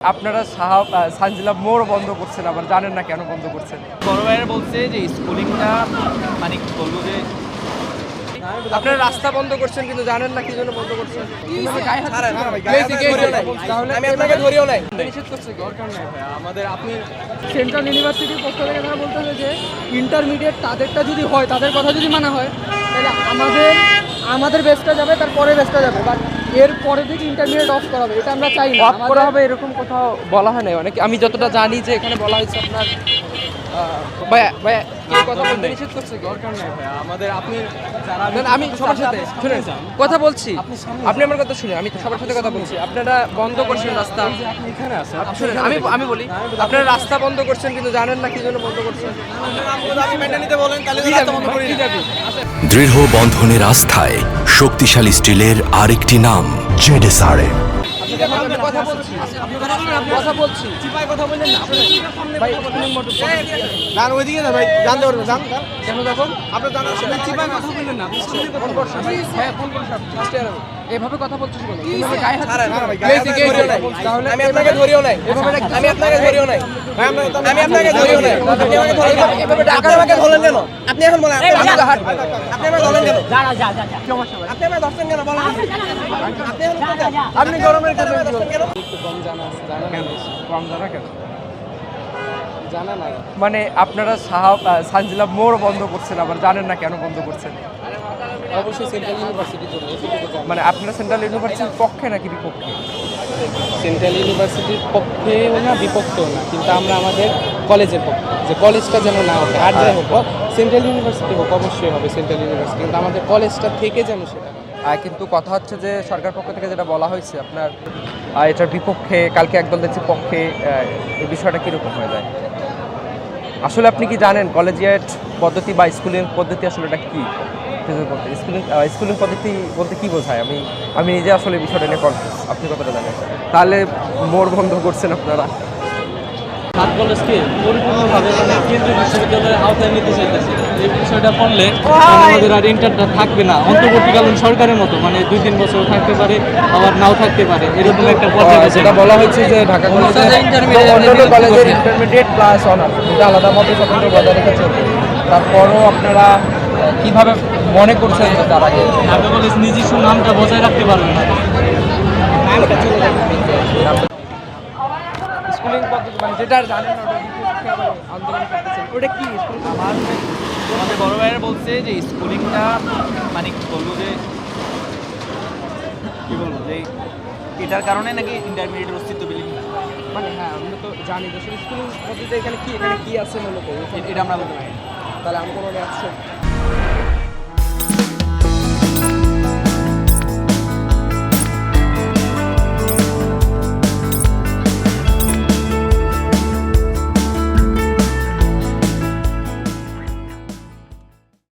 আপনারা সাহাব সানজিলা মোড় বন্ধ করছেন আবার জানেন না কেন বন্ধ করছেন? বড় ভাইয়ের বলছে যে স্কুলিংটা মানে কি বলব যে আপনারা রাস্তা বন্ধ করছেন কিন্তু জানেন না কি জন্য বন্ধ করছেন? আমি আপনাকে ধরিও নাই। নিষেধ করছে দরকার নেই আমাদের আপনি সেন্ট্রাল ইউনিভার্সিটির পক্ষ থেকে তারা বলতেছে যে ইন্টারমিডিয়েট তাদেরটা যদি হয় তাদের কথা যদি মানা হয় তাহলে আমাদের আমাদের বেস্টটা যাবে তারপরে বেস্টটা যাবে। বাট এর পরে থেকে ইন্টারমিডিয়েট অফ করা হবে, এটা আমরা চাই না। অফ করা হবে এরকম কোথাও বলা হয় না অনেক। আমি যতটা জানি যে এখানে বলা হয়েছে আপনার ভাইয়া ভাইয়া কথা বলতে নিষেধ করছে দরকার নেই ভাইয়া। আমাদের আপনি আমি সবার সাথে শুনেন কথা বলছি আপনি আমার কথা শুনে আমি সবার সাথে কথা বলছি আপনারা বন্ধ করছেন রাস্তা এখানে শুনেন আমি আমি বলি আপনারা রাস্তা বন্ধ করছেন কিন্তু জানেন না কি জন্য বন্ধ করছেন আপনি নিতে বলেন তাহলে কি রাস্তা যাবি? বন্ধ করি কি না। যাবি? দৃঢ় বন্ধনের আস্থায় শক্তিশালী স্টিলের আরেকটি নাম জেডেসআরএম কথা বলছি কথা বলছি চিপায় কথা বললেন ভাই স্কুলিং ওইদিকে না ভাই জানতে পারবেন জান জান। কেন যাব আপনি জানান চিপায় কথা বললেন না আপনি স্কুলে কথা বলছেন। হ্যাঁ ফোন করুন ফার্স্ট ইয়ার এভাবে কথা বলছিস কেন এভাবে গায়ে হাত ছাড়েন, না ভাই, যে হাত যে। তাহলে আমি আপনাকে ধরিও নাই এভাবে আমি আপনাকে ধরিও নাই আমি আপনাকে ধরিও নাই আপনি আমাকে ধরেন কেন? এভাবে ডাকা আপনি আমাকে ধরলেন কেন আপনি এখন বলেন আপনি আমি তো হাঁটবো। আপনি আমাকে ধরলেন কেন আপনি আমাকে ধরছেন কেন বলেন আপনি? আপনি গরমের কথা আপনি আমাকে ধরছেন কেন কম জানা কেন জানা নাই মানে আপনারা সাহাব সানজিলা মোড় বন্ধ করছেন আবার জানেন না কেন বন্ধ করছেন অবশ্যই সেন্ট্রাল ইউনিভার্সিটির জন্য মানে আপনারা সেন্ট্রাল ইউনিভার্সিটির পক্ষে নাকি বিপক্ষে? সেন্ট্রাল ইউনিভার্সিটির পক্ষেও না বিপক্ষেও না কিন্তু আমরা আমাদের কলেজের পক্ষে। যে কলেজটা যেন না হবে আর যাই হোক সেন্ট্রাল ইউনিভার্সিটি হোক অবশ্যই হবে সেন্ট্রাল ইউনিভার্সিটি কিন্তু আমাদের কলেজটা থেকে যেন সেটা। কিন্তু কথা হচ্ছে যে সরকার পক্ষ থেকে যেটা বলা হয়েছে আপনার এটার বিপক্ষে কালকে একদল দেখছি পক্ষে এই বিষয়টা কীরকম হয়ে যায়? আসলে আপনি কি জানেন কলেজিয়েট পদ্ধতি বা স্কুলিং পদ্ধতি আসলে এটা কী? স্কুলিং স্কুলিং পদ্ধতি বলতে কি বোঝায়? আমি আমি নিজে আসলে বিষয়টা নিয়ে কনফিউজ আপনি কতটা জানেন? তাহলে মোড় বন্ধ করছেন আপনারা। সাত কলেজকে পরিপূর্ণভাবে মানে কেন্দ্রীয় বিশ্ববিদ্যালয়ের আওতায় নিতে চাইতেছে। এই বিষয়টা পড়লে আমাদের আর ইন্টারটা থাকবে না। অন্তর্বর্তীকালীন সরকারের মতো মানে দুই তিন বছর থাকতে পারে আবার নাও থাকতে পারে। এরকম একটা পর্যায়ে যেটা বলা হয়েছে যে ঢাকা কলেজে অন্যান্য কলেজের ইন্টারমিডিয়েট প্লাস অনার্স এটা আলাদা মতো স্বতন্ত্র বজায় রেখে চলবে তারপরও আপনারা কীভাবে মনে করছেন যে তার আগে নিজস্ব নামটা বজায় রাখতে পারবে না। স্কুলিং পদ্ধতি মানে যেটা জানেন আন্দোলন করতেছেন ওটা কি স্কুলিং আমার আমাদের বড় ভাইয়ের বলছে যে স্কুলিংটা মানে কি বলব যে কি বলব যে এটার কারণে নাকি অস্তিত্ব বিলীন মানে হ্যাঁ আমরা তো জানি স্কুলিং পদ্ধতি এখানে কি এখানে কি আছে মূলত? এটা আমরা বলতে পারি তাহলে আমি কোনো Bye.